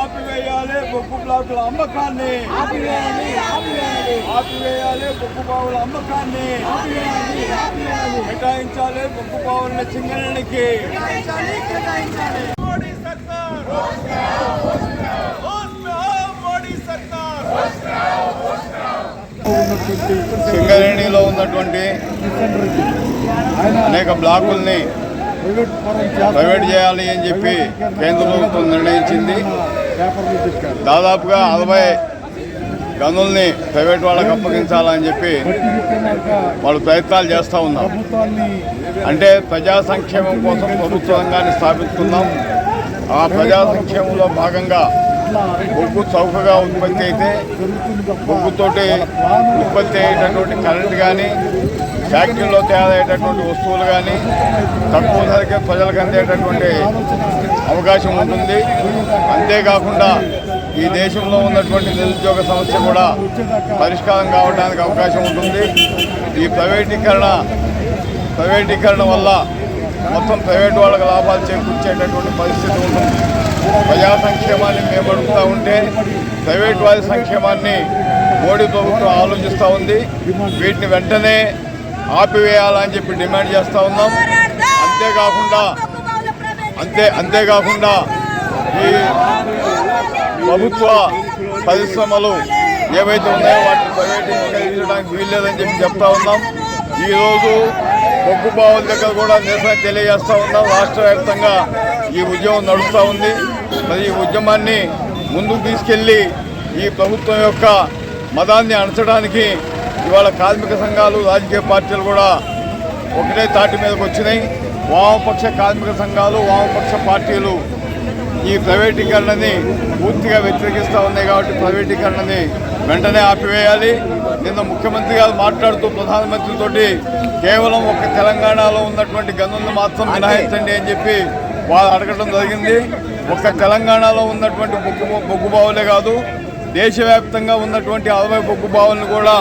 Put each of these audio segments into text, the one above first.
ఆపివేయాలి బొగ్గు బ్లాకుల అమ్మకాన్ని. ఆపివేయాలి బొగ్గు బావుల అమ్మకాన్ని. కేటాయించాలి బొగ్గు బావుల చింగడానికి మోడీ సర్కార్ మోడీ సర్కార్ సింగరేణిలో ఉన్నటువంటి అనేక బ్లాకుల్ని ప్రైవేట్ చేయాలి అని చెప్పి కేంద్ర ప్రభుత్వం నిర్ణయించింది. దాదాపుగా అరవై గనుల్ని ప్రైవేట్ వాళ్ళకి అప్పగించాలని చెప్పి వాళ్ళు ప్రయత్నాలు చేస్తూ ఉన్నారు. అంటే ప్రజా సంక్షేమం కోసం ప్రభుత్వ రంగాన్ని స్థాపించుకుందాం ఆ ప్రజా సంక్షేమంలో భాగంగా బొగ్గు చౌకగా ఉత్పత్తి అయితే బొగ్గుతోటి ఉత్పత్తి అయ్యేటటువంటి కరెంట్ కానీ ఫ్యాక్టరీలో తయారయ్యేటటువంటి వస్తువులు కానీ తక్కువ ధరకే ప్రజలకు అందేటటువంటి అవకాశం ఉంటుంది. అంతేకాకుండా ఈ దేశంలో ఉన్నటువంటి నిరుద్యోగ సమస్య కూడా పరిష్కారం కావడానికి అవకాశం ఉంటుంది. ఈ ప్రైవేటీకరణ ప్రైవేటీకరణ వల్ల మొత్తం ప్రైవేట్ వాళ్ళకి లాభాలు చేకూర్చేటటువంటి పరిస్థితి ఉంటుంది. ప్రజా సంక్షేమాన్ని మేము అడుగుతూ ఉంటే ప్రైవేట్ వారి సంక్షేమాన్ని మోడీ ప్రభుత్వం ఆలోచిస్తూ ఉంది. వీటిని వెంటనే ఆపివేయాలని చెప్పి డిమాండ్ చేస్తూ ఉన్నాం. అంతేకాకుండా అంతే అంతేకాకుండా ఈ ప్రభుత్వ పరిశ్రమలు ఏవైతే ఉన్నాయో వాటిని ప్రైవేటీకరించడానికి వీల్లేదని చెప్పి చెప్తా ఉన్నాం. ఈరోజు బొగ్గు బావుల దగ్గర కూడా నిరసన తెలియజేస్తూ ఉన్నాం. రాష్ట్ర వ్యాప్తంగా ఈ ఉద్యమం నడుస్తూ ఉంది. మరి ఈ ఉద్యమాన్ని ముందుకు తీసుకెళ్ళి ఈ ప్రభుత్వం యొక్క మతాన్ని అణచడానికి ఇవాళ కార్మిక సంఘాలు రాజకీయ పార్టీలు కూడా ఒకటే తాటి మీదకి వచ్చినాయి. వామపక్ష కార్మిక సంఘాలు వామపక్ష పార్టీలు ఈ ప్రైవేటీకరణని పూర్తిగా వ్యతిరేకిస్తూ ఉన్నాయి కాబట్టి ప్రైవేటీకరణని వెంటనే ఆపివేయాలి. నిన్న ముఖ్యమంత్రి గారు మాట్లాడుతూ ప్రధానమంత్రితోటి కేవలం ఒక తెలంగాణలో ఉన్నటువంటి గనులను మాత్రం మినహాయించండి అని చెప్పి వారు అడగడం జరిగింది. ఒక తెలంగాణలో ఉన్నటువంటి బొగ్గు బొగ్గు బావులే కాదు దేశవ్యాప్తంగా ఉన్నటువంటి అరవై బొగ్గు బావులను కూడా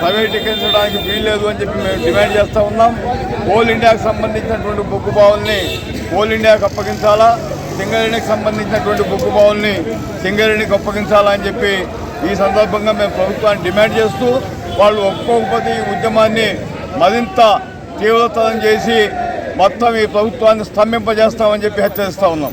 ప్రైవేటీకరించడానికి వీల్లేదు అని చెప్పి మేము డిమాండ్ చేస్తూ ఉన్నాం. కోల్ ఇండియాకు సంబంధించినటువంటి బొగ్గు బావుల్ని కోల్ ఇండియాకు అప్పగించాలా? సింగరేణికి సంబంధించినటువంటి బొగ్గు బావుల్ని సింగరేణికి అప్పగించాలా అని చెప్పి ఈ సందర్భంగా మేము ప్రభుత్వాన్ని డిమాండ్ చేస్తూ వాళ్ళు ఒప్పుకోకపోతే ఈ ఉద్యమాన్ని మరింత తీవ్రతరం చేసి మొత్తం ఈ ప్రభుత్వాన్ని స్తంభింపజేస్తామని చెప్పి హెచ్చరిస్తూ ఉన్నాం.